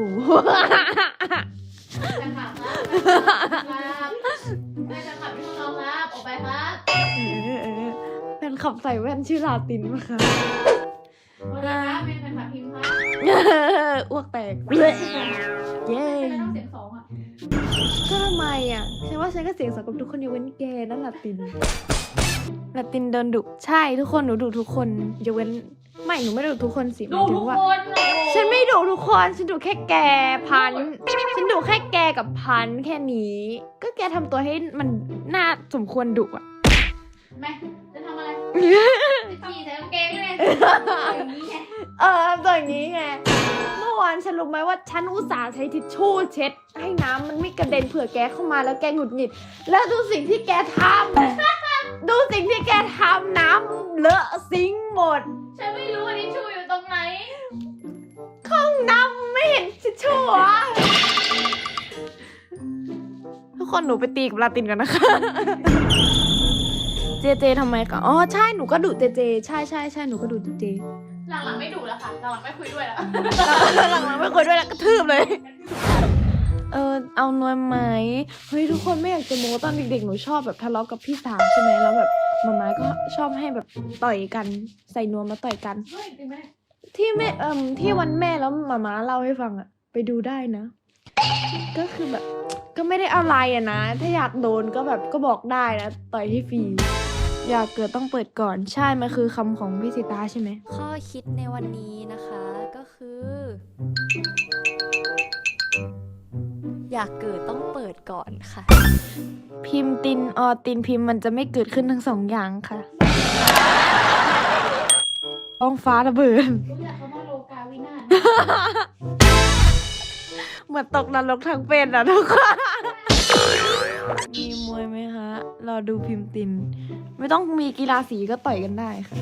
แฟนคลับครับแฟนคลับไม่ต้องรอครับ ออกไปครับเออเออแฟนขับใส่แว่นชื่อลาตินปะคะวันนี้ครับเป็นแฟนคลับพิมพ์ครับอ้วกแตกเย้ไม่ต้องเสียงสองอะก็ทำไมอะฉันว่าฉันก็เสียงสองกับทุกคนยกเว้นแกนั่นลาตินลาตินโดนดุใช่ทุกคนหนูดุทุกคนยกเว้น ไม่หนูไม่ดุทุกคนสิหดูมายถึทุงกว่า คนเลยฉันไม่ดุทุกคน ฉันดุแค่แกพัน ฉันดุแค่แกกับพันแค่นี้ ก็แกทำตัวให้มันน่าสมควรดุอะ แม่จะทำอะไรจะขี่ใส่กางเกงเลยอย่างนี้ไงเออตัวอย่างนี้ไง เมื่อวานฉันรู้ไหมว่าฉันอุตส่าห์ใช้ทิชชู่เช็ด ให้น้ำมันไม่กระเด็นเผื่อแกเข้ามาแล้วแกหงุดหงิด แล้วดูสิ่งที่แกทำ ดูสิ่งที่แกทำน้ำเลอะซิงค์หมด ฉันไม่รู้ว่าทิชชู่อยู่ตรงไหน ห้องน้ำไม่เห็นทิชชู่เหรอทุกคนหนูไปตีกับลาตินกันนะคะ เจเจทำไมคะอ๋อใช่หนูก็ดุเจเจ ใช่ใช่ใช่หนูก็ดุเจเจหลังๆไม่ดุแล้วค่ะ หลังๆไม่คุยด้วยแล้ว หลังๆไม่คุยด้วยแล้วกระทืบเลย เออเอานวลไหมเฮ้ยทุกคนไม่อยากจะโม้ตอนเด็กๆหนูชอบแบบทะเลาะกับพี่สาวใช่ไหมแล้วแบบมาม่าก็ชอบให้แบบต่อยกันใส่นวมมาต่อยกันเฮ้ยจริงไหมที่แม่เอ่มที่วันแม่แล้วมาม่าเล่าให้ฟังอะไปดูได้นะ ก็คือแบบก็ไม่ได้อะไรอะนะ ถ้าอยากโดนก็แบบก็บอกได้นะ ต่อยให้ฟรีอยากเกิดต้องเปิดก่อนใช่มันคือคำของพี่สิตาใช่ไหมข้อคิดในวันนี้นะคะก็คือ อยากเกิดต้องเปิดก่อนค่ะ พิมพ์ตินออตินพิมพ์มันจะไม่เกิดขึ้นทั้งสองอย่างค่ะท้องฟ้าระเบิดรู้จักคำว่าโลกาวินาศเหมือนตกนรกทั้งเป็นอะทุกคน มีมวยไหมคะ รอดูพิมพ์ติน ไม่ต้องมีกีฬาสีก็ต่อยกันได้ค่ะ